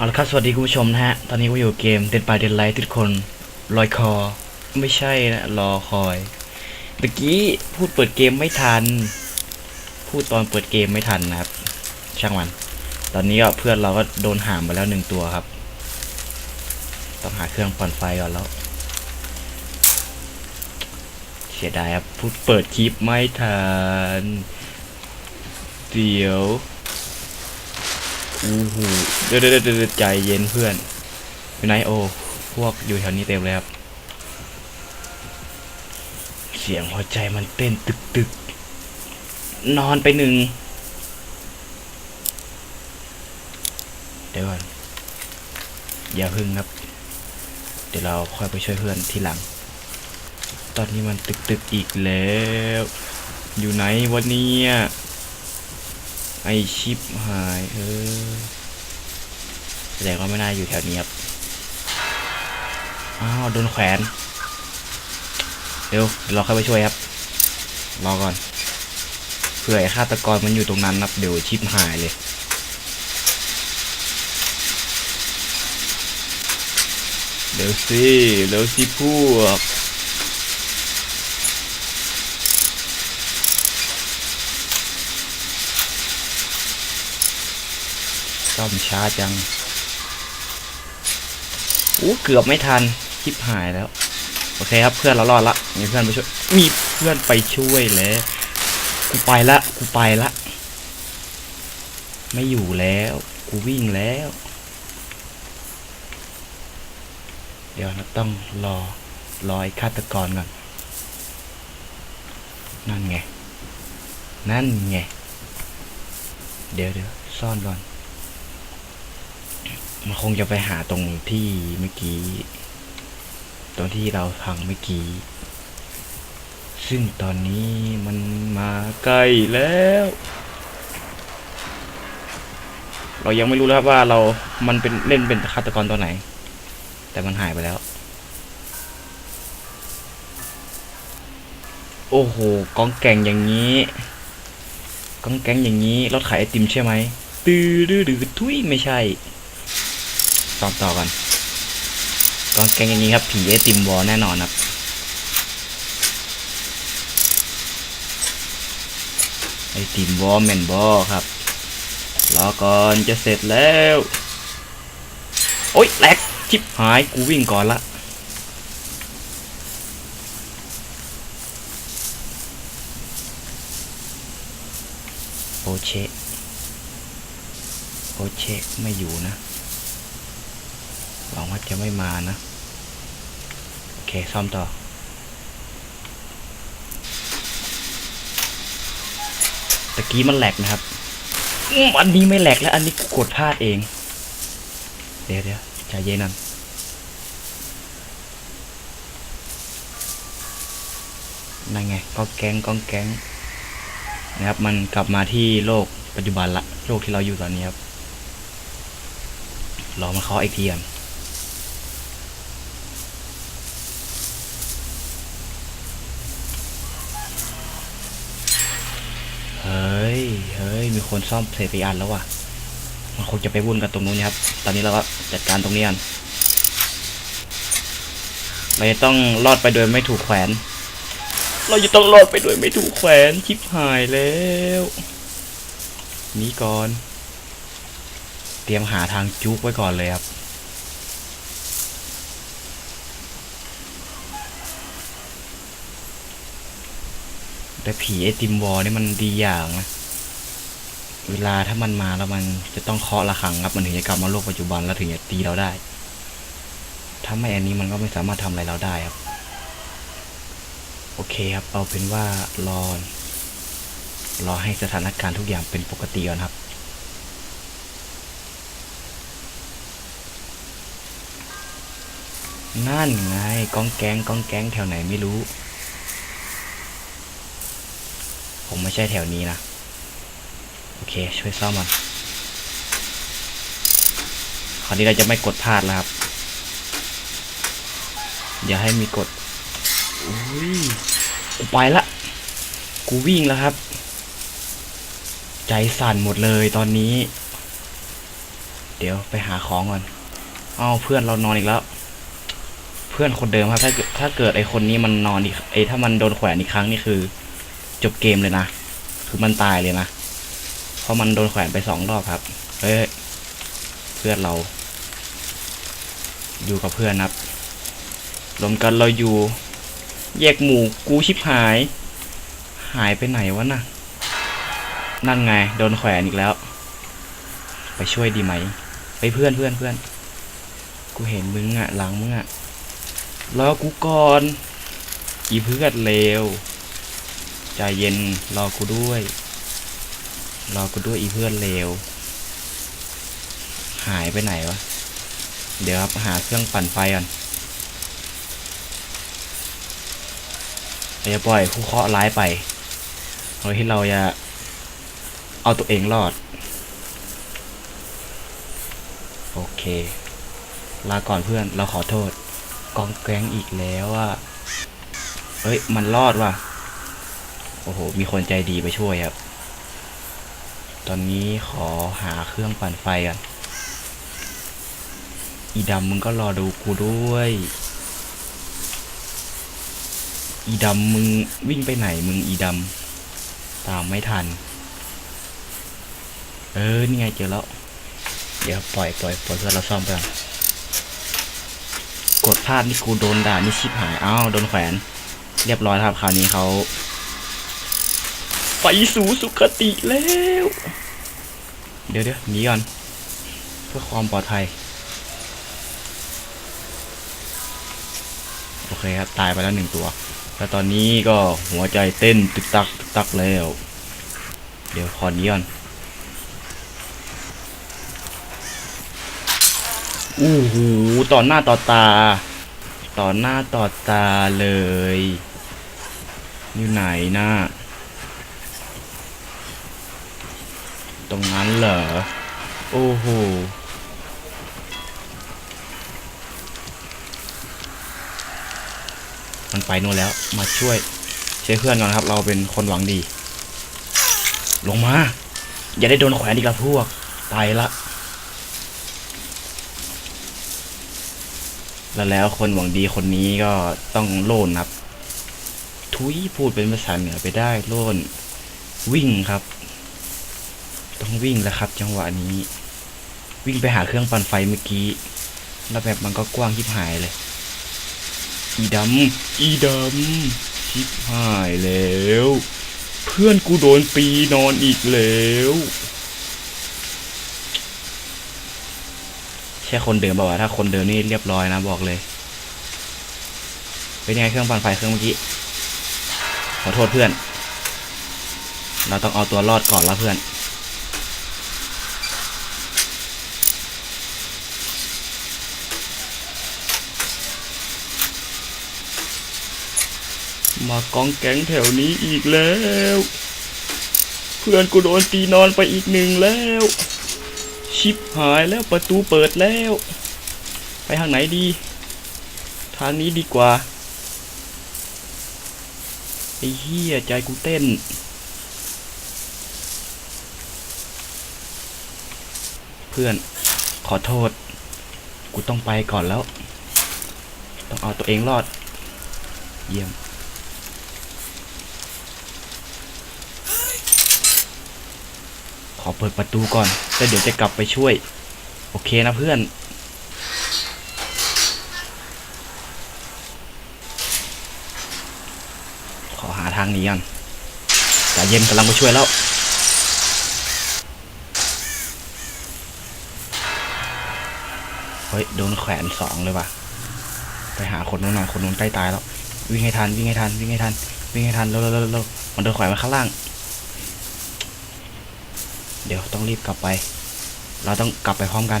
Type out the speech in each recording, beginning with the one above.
เอาละครับสวัสดีคุณผู้ชมนะฮะ ตอนนี้ก็อยู่เกม Dead by Daylight ทุกคนลอยคอ ไม่ใช่นะรอคอยเมื่อกี้พูดเปิดเกมไม่ทัน พูดตอนเปิดเกมไม่ทันนะครับ ช่างมัน ตอนนี้ก็เพื่อนเราก็โดนหามไปแล้วหนึ่งตัวครับ ต้องหาเครื่องปั่นไฟก่อนแล้ว เสียดายครับพูดเปิดคลิปไม่ทัน เดี๋ยว อู้หูเดี๋ยวเดี๋ยวเดี๋ยวใจเย็นเพื่อนอยู่ไหนโอ พวกอยู่แถวนี้เต็มเลยครับ เสียงหัวใจมันเต้นตึกตึกนอนไปหนึ่งเดี๋ยวก่อนอย่าพึ่งครับ เดี๋ยวเราค่อยไปช่วยเพื่อนทีหลัง ตอนนี้มันตึกตึกอีกแล้ว อยู่ไหนวันนี้ ไอชิปหายเออแสดงว่าไม่น่าอยู่แถวนี้ครับ อ้าวโดนแขวน เร็วเดี๋ยวเราเข้าไปช่วยครับ รอก่อน เผื่อไอฆาตกรมันอยู่ตรงนั้นครับเดี๋ยวชิปหายเลยเดี๋ยวสิเดี๋ยวสิพวก ซ่อมช้าจังอู้เกือบไม่ทันคลิปหายแล้ว โอเคครับเพื่อนเรารอดละมีเพื่อนไปช่วยมีเพื่อนไปช่วยแล้วกูไปละกูไปละ ไม่อยู่แล้วกูวิ่งแล้ว เดี๋ยวเราต้องรอรอไอ้ฆาตกรก่อนนั่นไง นั่นไง เดี๋ยวเดี๋ยวซ่อนก่อน มันคงจะไปหาตรงที่เมื่อกี้ ตรงที่เราพังเมื่อกี้ ซึ่งตอนนี้มันมาใกล้แล้ว เรายังไม่รู้เลยครับว่าเรา มันเป็นเล่นเป็นฆาตกรตัวไหน แต่มันหายไปแล้ว โอ้โหกองแก่งอย่างนี้กองแกงอย่างนี้รถขายไอติมใช่ไหมตื้อดื้อดื้อทุยไม่ใช่ ตอบต่อกันกองแกงอย่างนี้ครับ ผีไอติมวอลแน่นอนครับ ไอติมวอลแมนบอครับ รอก่อนจะเสร็จแล้ว โอ๊ยแลกชิบหายกูวิ่งก่อนละโอเชโอเชไม่อยู่นะ หวังว่าจะไม่มานะ โอเค ซ่อมต่อตะกี้มันแหลกนะครับอืมอันนี้ไม่แหลกแล้ว อันนี้กูกดพลาดเอง เดี๋ยวเดี๋ยวใจเย็นนั่นนั่นไงก็แก๊งก็แก๊งนะครับ มันกลับมาที่โลกปัจจุบันละ โลกที่เราอยู่ตอนนี้ครับ รอมาเคาะอีกทีก่อน เฮ้ย เฮ้ย มีคนซ่อมเสร็จไปอันแล้วว่ะ มันคงจะไปวุ่นกันตรงนู้นนะครับ ตอนนี้เราก็จัดการตรงนี้กัน เราจะต้องรอดไปโดยไม่ถูกแขวน เราจะต้องรอดไปโดยไม่ถูกแขวน ชิบหายแล้วนี่ก่อน เตรียมหาทางจุกไว้ก่อนเลยครับ แต่ผีไอติมวอลนี่มันดีอย่างนะ เวลาถ้ามันมาแล้วมันจะต้องเคาะระฆังครับ มันถึงจะกลับมาโลกปัจจุบันแล้วถึงจะตีเราได้ ถ้าไม่อันนี้มันก็ไม่สามารถทำอะไรเราได้ครับ โอเคครับ เอาเป็นว่ารอรอให้สถานการณ์ทุกอย่างเป็นปกติก่อนครับนั่นไงกองแกงกองแกงแถวไหนไม่รู้ ผม ไม่ใช่แถวนี้นะ โอเค ช่วยซ่อมมัน คราวนี้เราจะไม่กดพลาดแล้วครับ อย่าให้มีกดอุ้ยกูไปละ กูวิ่งแล้วครับ ใจสั่นหมดเลยตอนนี้ เดี๋ยวไปหาของก่อน เอ้าเพื่อนเรานอนอีกแล้ว เพื่อนคนเดิมครับ ถ้าเกิดถ้าเกิดไอคนนี้มันนอนอีกไอถ้ามันโดนแขวนอีกครั้งนี่คือ จบเกมเลยนะ คือมันตายเลยนะ เพราะมันโดนแขวนไปสองรอบครับ เฮ้ย เพื่อนเรา อยู่กับเพื่อนครับรวมกันเราอยู่ แยกหมู่กูชิบหาย หายไปไหนวะน่ะ นั่นไง โดนแขวนอีกแล้ว ไปช่วยดีไหม ไปเพื่อนเพื่อนเพื่อน กูเห็นมึงอะหลังมึงอะรอกูก่อน อีเพื่อนเลว ใจเย็นรอกูด้วย รอกูด้วยอีเพื่อนเลว หายไปไหนวะ เดี๋ยวครับหาเครื่องปั่นไฟก่อนเราจะปล่อยผู้เคราะห์ร้ายไปโดยที่เราจะเอาตัวเองรอด โอเค ลาก่อนเพื่อนเราขอโทษ กองแกงอีกแล้วว่าเอ้ย มันรอดว่ะ โอ้โห มีคนใจดีไปช่วยครับ ตอนนี้ขอหาเครื่องปั่นไฟก่อนอีดำมึงก็รอดูกูด้วย อีดำมึงวิ่งไปไหนมึงอีดำตามไม่ทัน เออ นี่ไงเจอแล้ว เดี๋ยวปล่อยปล่อยปล่อยเพื่อเราซ่อมไปก่อนกดพลาดนี่กูโดนด่านี่ชิบหาย อ้าว โดนแขวน เรียบร้อยครับ คราวนี้เขา ไปสู่สุคติแล้ว เดี๋ยวเดี๋ยวหนีก่อน เพื่อความปลอดภัย โอเคครับ ตายไปแล้วหนึ่งตัว แล้วตอนนี้ก็หัวใจเต้นตึกตักตึกตักแล้ว เดี๋ยวขอหนี้ก่อนอู้หูต่อหน้าต่อตา ต่อหน้าต่อตาเลย อยู่ไหนนะ ตรงนั้นเหรอ โอ้โหมันไปนู่นแล้วมาช่วยใช้เพื่อนก่อนครับ เราเป็นคนหวังดี ลงมา อย่าได้โดนแขวนอีกละพวก ไปละ แล้วแล้วคนหวังดีคนนี้ก็ต้องโล่นครับ ทุยพูดเป็นภาษาเหนือไปได้โล่นวิ่งครับ ต้องวิ่งแล้วครับ จังหวะนี้ วิ่งไปหาเครื่องปั่นไฟเมื่อกี้ แล้วแบบมันก็กว้างทิบหายเลย อีดำอีดำชิบหายแล้ว เพื่อนกูโดนปีนอนอีกแล้วใช่คนเดิมป่าวะถ้าคนเดิมนี่เรียบร้อยนะบอกเลย เป็นยังไงเครื่องปั่นไฟเครื่องเมื่อกี้ ขอโทษเพื่อน เราต้องเอาตัวรอดก่อนละเพื่อน มากองแก๊งแถวนี้อีกแล้ว เพื่อนกูโดนตีนอนไปอีกหนึ่งแล้ว ชิปหายแล้วประตูเปิดแล้ว ไปทางไหนดี ทางนี้ดีกว่าไอ้เหี้ยใจกูเต้นเพื่อนขอโทษ กูต้องไปก่อนแล้ว ต้องเอาตัวเองรอด เยี่ยม อเปิดประตูก่อนแล้วเดี๋ยวจะกลับไปช่วย โอเคนะเพื่อน ขอหาทางหนี้ก่อนใจเย็นกำลังไปช่วยแล้วเฮ้ยโดนแขวนสองเลยว่ะ ไปหาคนนู้นหน่อยคนนู้นใกล้ตายแล้ว วิ่งให้ทันวิ่งให้ทันวิ่งให้ทันวิ่งให้ทันเร็วเร็วเร็วเร็วมันโดนแขวนมาข้างล่าง เดี๋ยวต้องรีบกลับไป เราต้องกลับไปพร้อมกัน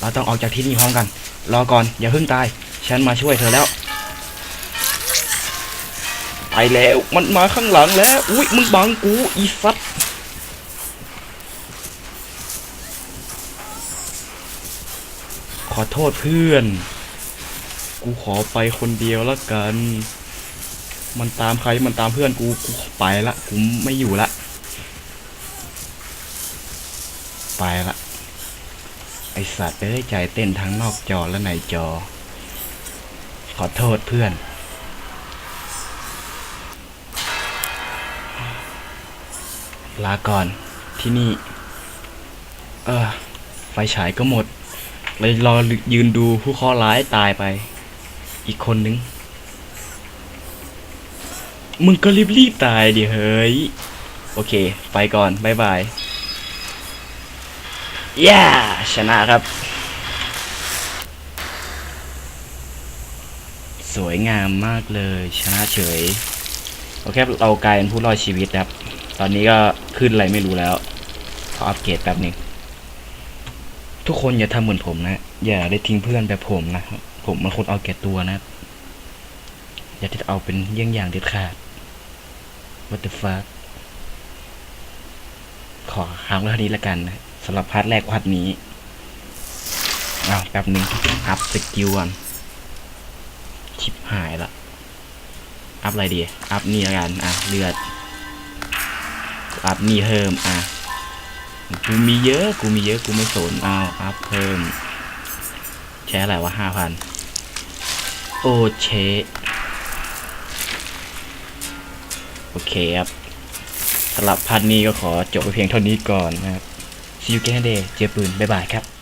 เราต้องออกจากที่นี่พร้อมกัน รอก่อนอย่าเพิ่งตาย ฉันมาช่วยเธอแล้ว ไปแล้วมันมาข้างหลังแล้ว อุ้ยมึงบังกูอีสัตว์ขอโทษเพื่อน กูขอไปคนเดียวละกัน มันตามใครมันตามเพื่อนกู กูไปละ กูไม่อยู่ละ ไปละ ไอสัตว์เอ้ยใจเต้นทั้งนอกจอและในจอ ขอโทษเพื่อน ลาก่อนที่นี่ เออ ไฟฉายก็หมด เลยรอยืนดูผู้เคราะห์ร้ายตายไป อีกคนนึง มึงก็รีบๆตายดิเฮ้ย โอเค ไปก่อน บ๊ายบาย ย่าชนะครับ สวยงามมากเลย ชนะเฉย โอเคเรากลายเป็นผู้รอดชีวิตครับ ตอนนี้ก็ขึ้นอะไรไม่รู้แล้วขออัปเกรดแป๊บนึงทุกคนอย่าทำเหมือนผมนะ อย่าได้ทิ้งเพื่อนแบบผมนะ ผมมันคนเอาแก่ตัวนะ อย่าที่จะเอาเป็นเยี่ยงอย่างเด็ดขาด What the fuck ขอค้างไว้เท่านี้ละกันนะ สำหรับพาร์ทแรกพาร์ทนี้เอาแป๊บหนึ่งอัพสกิลก่อนชิบหายละอัพอะไรดี อัพนี่ละกัน อะ เลือด อัพนี่เพิ่ม อะ กูมีเยอะ กูมีเยอะ กูไม่สน เอา อัพเพิ่ม ใช้อะไรวะห้าพัน โอเชโอเคครับสำหรับพันนี้ก็ขอจบไปเพียงเท่านี้ก่อนนะครับ See you again day เจอปืน บ๊ายบายครับ